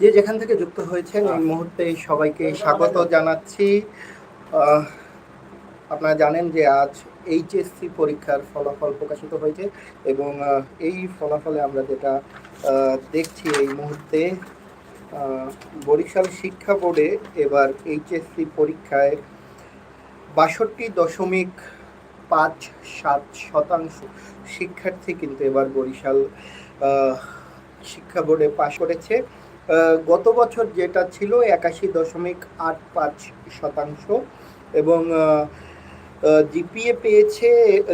যে যেখান থেকে যুক্ত হয়েছেন এই মুহূর্তে সবাইকে স্বাগত জানাচ্ছি। আপনারা জানেন যে আজ এইচএসসি পরীক্ষার ফলাফল প্রকাশিত হয়েছে এবং এই ফলাফলে আমরা যেটা দেখছি এই মুহূর্তে বরিশাল শিক্ষা বোর্ডে এবার এইচএসসি পরীক্ষায় বাষট্টি দশমিক পাঁচ সাত শতাংশ। শিক্ষার্থী কিন্তু এবার বরিশাল শিক্ষা বোর্ডে পাশ করেছে। গত বছর যেটা ছিল একাশি দশমিক আট পাঁচ শতাংশ এবং জিপিএ পেয়েছে,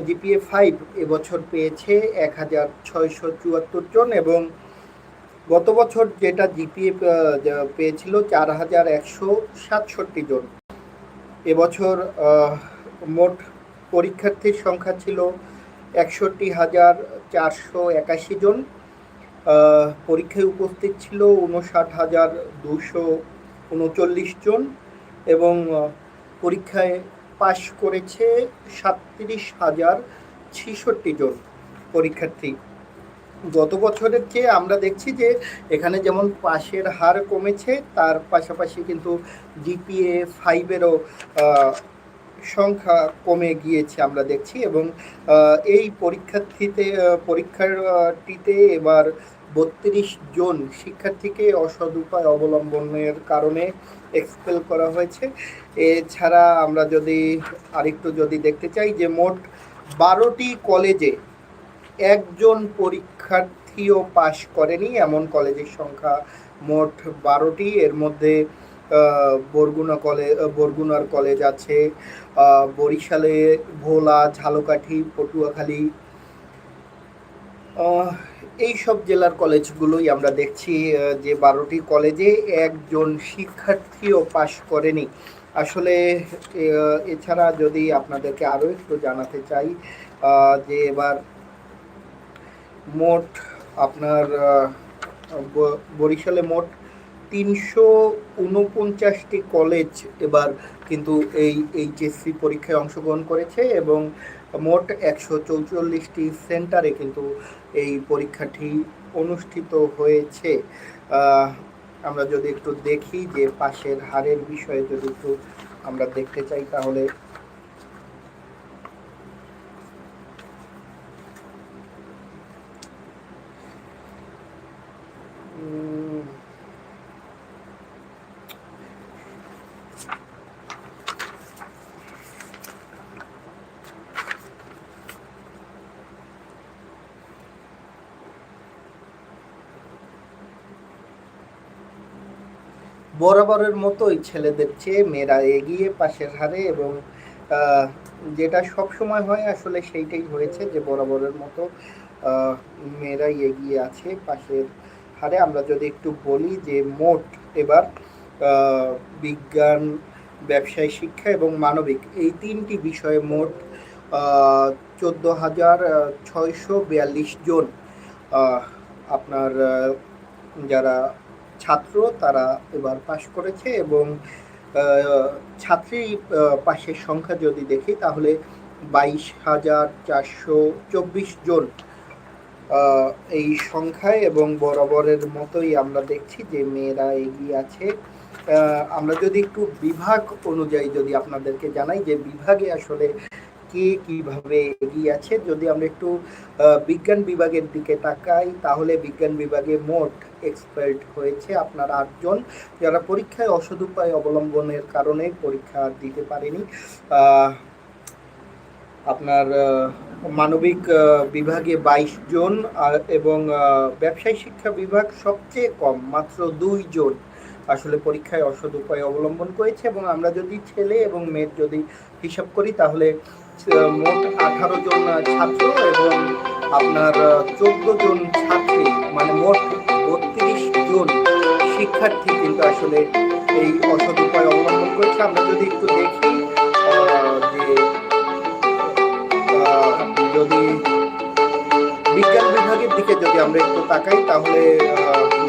জিপিএ ফাইভ এবছর পেয়েছে এক হাজার ছয়শো চুয়াত্তর জন এবং গত বছর যেটা জিপিএ পেয়েছিল চার হাজার একশো সাতষট্টি জন। এবছর মোট পরীক্ষার্থীর সংখ্যা ছিল একষট্টি হাজার চারশো একাশি জন। পরীক্ষায় উপস্থিত ছিল উনষাট হাজার দুশো উনচল্লিশ জন এবং পরীক্ষায় পাশ করেছে সাতত্রিশ হাজার ছেষট্টি জন পরীক্ষার্থী। গত বছরের চেয়ে আমরা দেখছি যে এখানে যেমন পাশের হার কমেছে, তার পাশাপাশি কিন্তু জিপিএ ফাইভেরও সংখ্যা কমে গিয়েছে আমরা দেখছি এবং এই পরীক্ষার্থীতে আহ, পরীক্ষারটিতে এবার বত্রিশ জন শিক্ষার্থীকে অসৎ উপায় অবলম্বনের কারণে এক্সপেল করা হয়েছে। এছাড়া আমরা যদি আরেকটু যদি দেখতে চাই যে মোট বারোটি কলেজে একজন পরীক্ষার্থীও পাশ করেনি এমন কলেজের সংখ্যা মোট বারোটি। এর মধ্যে বরগুনা কলেজ বরগুনার কলেজ আছে বরিশালে, ভোলা, ঝালকাঠি, পটুয়াখালী এই সব জেলার কলেজগুলোই আমরা দেখছি যে বারোটি কলেজে একজন শিক্ষার্থীও পাশ করেনি। আসলে এছাড়া যদি আপনাদেরকে আরও একটু জানাতে চাই যে এবার মোট আপনার বরিশালে মোট তিনশো উনপঞ্চাশটি কলেজ এবার কিন্তু এই এইচএসসি পরীক্ষায় অংশগ্রহণ করেছে এবং মোট একশো চৌচল্লিশটি সেন্টারে কিন্তু এই পরীক্ষাটি অনুষ্ঠিত হয়েছে। আমরা যদি একটু দেখি যে পাশের হারের বিষয়ে যদি একটু আমরা দেখতে চাই তাহলে বরাবরের মতোই ছেলেদের চেয়ে মেয়েরা এগিয়ে পাশের হারে এবং যেটা সব সময় হয় আসলে সেইটাই হয়েছে যে বরাবরের মতো মেয়েরাই এগিয়ে আছে পাশের হারে। আমরা যদি একটু বলি যে মোট এবার বিজ্ঞান, ব্যবসায় শিক্ষা এবং মানবিক এই তিনটি বিষয়ে মোট চোদ্দ হাজার ছয়শো বিয়াল্লিশ জন আপনার যারা ছাত্র তারা এবার পাশ করেছে এবং ছাত্রী পাশের সংখ্যা যদি দেখি তাহলে বাইশ হাজার চারশো চব্বিশ জন এই সংখ্যায় এবং বরাবরের মতোই আমরা দেখছি যে মেয়েরা এগিয়ে আছে। আমরা যদি একটু বিভাগ অনুযায়ী যদি আপনাদেরকে জানাই যে বিভাগে আসলে কে কীভাবে এগিয়ে আছে? যদি আমরা একটু বিজ্ঞান বিভাগের দিকে তাকাই, তাহলে বিজ্ঞান বিভাগে মোট এক্সপার্ট হয়েছে আপনার আটজন, যারা পরীক্ষায় অসৎ উপায় অবলম্বনের কারণে পরীক্ষা দিতে পারেনি। আপনার মানবিক বিভাগে বাইশ জন এবং ব্যবসায় শিক্ষা বিভাগ সবচেয়ে কম, মাত্র দুইজন। আসলে পরীক্ষায় অসৎ উপায় অবলম্বন করেছে এবং আমরা যদি ছেলে এবং মেয়ের যদি হিসাব করি, তাহলে মোট আঠারো জন ছাত্র এবং আপনার চোদ্দ জন ছাত্রী মানে মোট বত্রিশ জন শিক্ষার্থী কিন্তু আসলে এই অসৎ উপায় অবলম্বন করেছে। আমরা যদি একটু দেখি যে যদি বিজ্ঞান বিভাগের দিকে যদি আমরা একটু তাকাই, তাহলে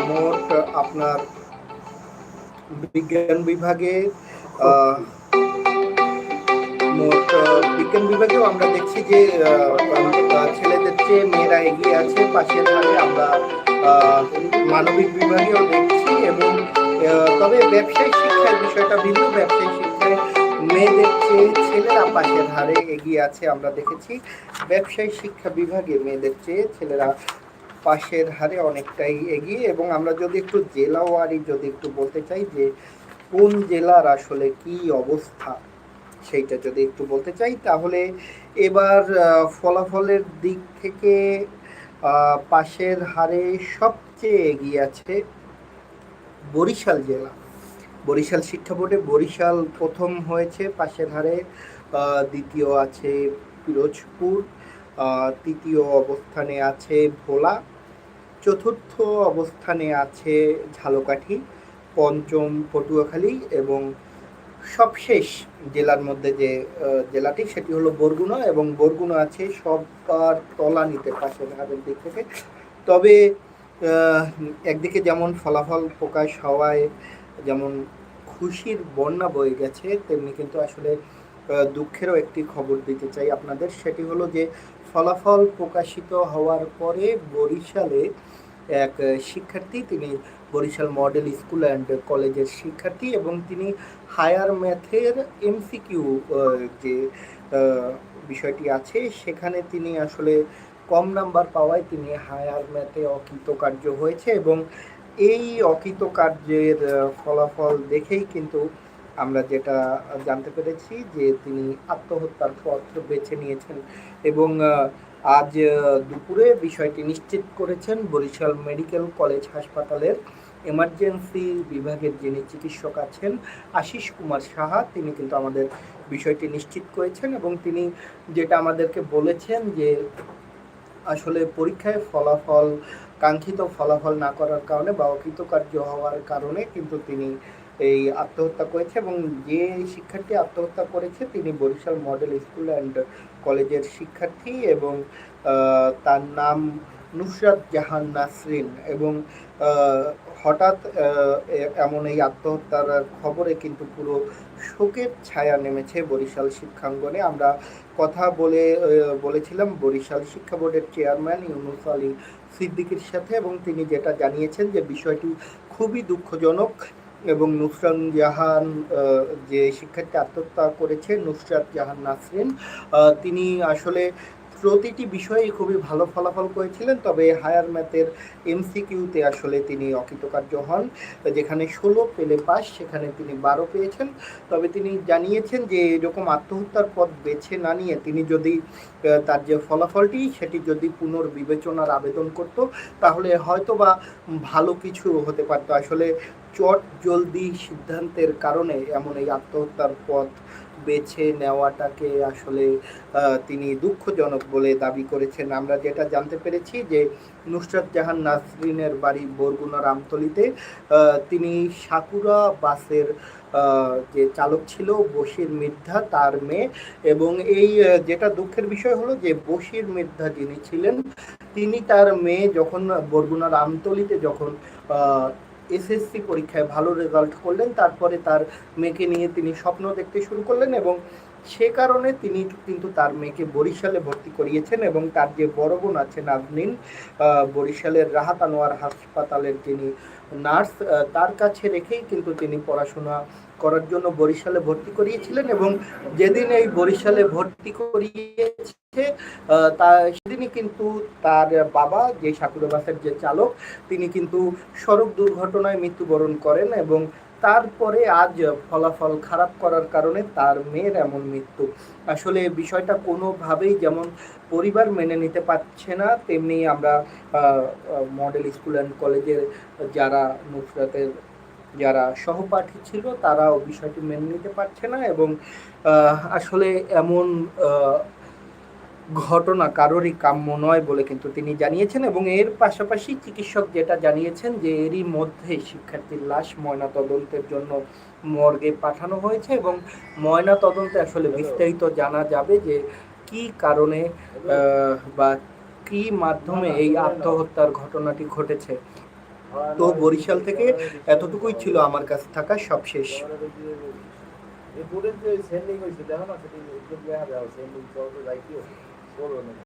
মোট আপনার বিজ্ঞান বিভাগে মোট বিজ্ঞান বিভাগেও আমরা দেখছি যে আহ, পাশের হারে আমরা মানবিক বিভাগেও দেখছি এবং তবে ব্যবসায়িক শিক্ষার বিষয়টা ভিন্ন। ব্যবসায়িক শিক্ষায় মেয়েদের চেয়ে ছেলেরা পাশের ধারে এগিয়ে আছে আমরা দেখেছি। ব্যবসায়িক শিক্ষা বিভাগে মেয়েদের চেয়ে ছেলেরা পাশের হারে অনেকটাই এগিয়ে এবং আমরা যদি একটু জেলাওয়ারি যদি একটু বলতে চাই যে কোন জেলার আসলে কি অবস্থা, সেইটা যদি একটু বলতে চাই, তাহলে এবার ফলাফলের দিক থেকে পাশের হারে সবচেয়ে এগিয়ে আছে বরিশাল জেলা। বরিশাল শিক্ষা বোর্ডে বরিশাল প্রথম হয়েছে, পাশের হারে দ্বিতীয় আছে পিরোজপুর তৃতীয় অবস্থানে আছে ভোলা। চতুর্থ অবস্থানে আছে ঝালকাঠি, পঞ্চম পটুয়াখালী এবং সবশেষ জেলার মধ্যে যে জেলাটি সেটি হলো বরগুনা এবং বরগুনা আছে সবার তলানিতে পাশে হারের দিক থেকে। তবে একদিকে যেমন ফলাফল প্রকাশ হওয়ায় যেমন খুশির বন্যা বয়ে গেছে, তেমনি কিন্তু আসলে দুঃখেরও একটি খবর দিতে চাই আপনাদের। সেটি হলো যে ফলাফল প্রকাশিত হওয়ার পরে বরিশালে এক শিক্ষার্থী, তিনি বরিশাল মডেল স্কুল অ্যান্ড কলেজের শিক্ষার্থী এবং তিনি হায়ার ম্যাথের এমসিকিউ যে বিষয়টি আছে, সেখানে তিনি আসলে কম নাম্বার পাওয়ায় তিনি হায়ার ম্যাথে অকৃতকার্য হয়েছে এবং এই অকৃতকার্যের ফলাফল দেখেই কিন্তু আমরা যেটা জানতে পেরেছি যে তিনি আত্মহত্যার পথ বেছে নিয়েছেন এবং আজ দুপুরে বিষয়টি নিশ্চিত করেছেন বরিশাল মেডিকেল কলেজ হাসপাতালের এমার্জেন্সি বিভাগের যিনি চিকিৎসক আছেন আশিস কুমার সাহা, তিনি কিন্তু আমাদের বিষয়টি নিশ্চিত করেছেন এবং তিনি যেটা আমাদেরকে বলেছেন যে আসলে পরীক্ষায় ফলাফল, কাঙ্ক্ষিত ফলাফল না করার কারণে বা অকৃতকার্য হওয়ার কারণে কিন্তু তিনি এই আত্মহত্যা করেছে এবং যে শিক্ষার্থী আত্মহত্যা করেছে তিনি বরিশাল মডেল স্কুল অ্যান্ড কলেজের শিক্ষার্থী এবং তার নাম নুসরাত জাহান নাসরিন এবং হঠাৎ এমন এই আত্মহত্যার খবরে কিন্তু পুরো শোকের ছায়া নেমেছে বরিশাল শিক্ষাঙ্গনে। আমরা কথা বলে বলেছিলাম বরিশাল শিক্ষা বোর্ডের চেয়ারম্যান ইউনুস আলী সিদ্দিকির সাথে এবং তিনি যেটা জানিয়েছেন যে বিষয়টি খুবই দুঃখজনক। এবং নুসরান জাহান যে শিক্ষার্থী আত্মহত্যা করেছে নুসরাত জাহান নাসরিন তিনি আসলে প্রতিটি বিষয়ে খুবই ভালো ফলাফল করেছিলেন, তবে হায়ার ম্যাথের এমসিকিউতে আসলে তিনি অকৃতকার্য হন। যেখানে ষোলো পেলে পাস সেখানে তিনি বারো পেয়েছেন। তবে তিনি জানিয়েছেন যে, এরকম আত্মহত্যার পথ বেছে না নিয়ে তিনি যদি তার যে ফলাফলটি, সেটি যদি পুনর্বিবেচনার আবেদন করত, তাহলে হয়তো বা ভালো কিছু হতে পারতো। আসলে চট জলদি সিদ্ধান্তের কারণে এমন এই আত্মহত্যার পথ বেছে নেওয়াটাকে আসলে তিনি দুঃখজনক বলে দাবি করেছেন। আমরা যেটা জানতে পেরেছি যে, নুসরাত জাহান নাসরিনের বাড়ি বরগুনা রামতলিতে তিনি সাকুরা বাসের যে চালক ছিল, বশির মির্ধা তার মেয়ে এবং এই যেটা দুঃখের বিষয় হলো যে, বশির মির্ধা যিনি ছিলেন, তিনি তার মেয়ে যখন বরগুনা রামতলিতে যখন এসএসসি পরীক্ষায় ভালো রেজাল্ট করলেন, তারপরে তার মেয়েকে নিয়ে তিনি স্বপ্ন দেখতে শুরু করলেন এবং সে কারণে তিনি কিন্তু তার মেয়েকে বরিশালে ভর্তি করিয়েছেন এবং তার যে বড় বোন আছে নাজনীন বরিশালের রাহাত আনোয়ার হাসপাতালের যিনি নার্স তার কাছে রেখেই কিন্তু তিনি পড়াশোনা করার জন্য বরিশালে ভর্তি করিয়েছিলেন এবং যেদিন এই বরিশালে ভর্তি করিয়েছে তা সেদিনই কিন্তু তার বাবা, যে সাকুরে বাসের যে চালক, তিনি কিন্তু সড়ক দুর্ঘটনায় মৃত্যুবরণ করেন এবং তারপরে আজ ফলাফল খারাপ করার কারণে তার মেয়ের এমন মৃত্যু। আসলে বিষয়টা কোনোভাবেই যেমন পরিবার মেনে নিতে পারছে না, তেমনি আমরা মডেল স্কুল অ্যান্ড কলেজের যারা নুসরাতের যারা সহপাঠী ছিল, তারাও বিষয়টি মেনে নিতে পারছে না এবং আসলে এমন ঘটনা কারোরই কাম্য নয় বলে কিন্তু তিনি জানিয়েছেন এবং এর পাশাপাশি চিকিৎসক যেটা জানিয়েছেন যে এরই মধ্যে শিক্ষার্থীর লাশ ময়না তদন্তের জন্য মর্গে পাঠানো হয়েছে এবং ময়না তদন্তে আসলে বিস্তারিত জানা যাবে যে কি কারণে বা কি মাধ্যমে এই আত্মহত্যার ঘটনাটি ঘটেছে। তো বরিশাল থেকে এতটুকুই ছিল আমার কাছে থাকা সব শেষ যে সেন্ডিং না, সেটি সেন্ডিং যাই কি?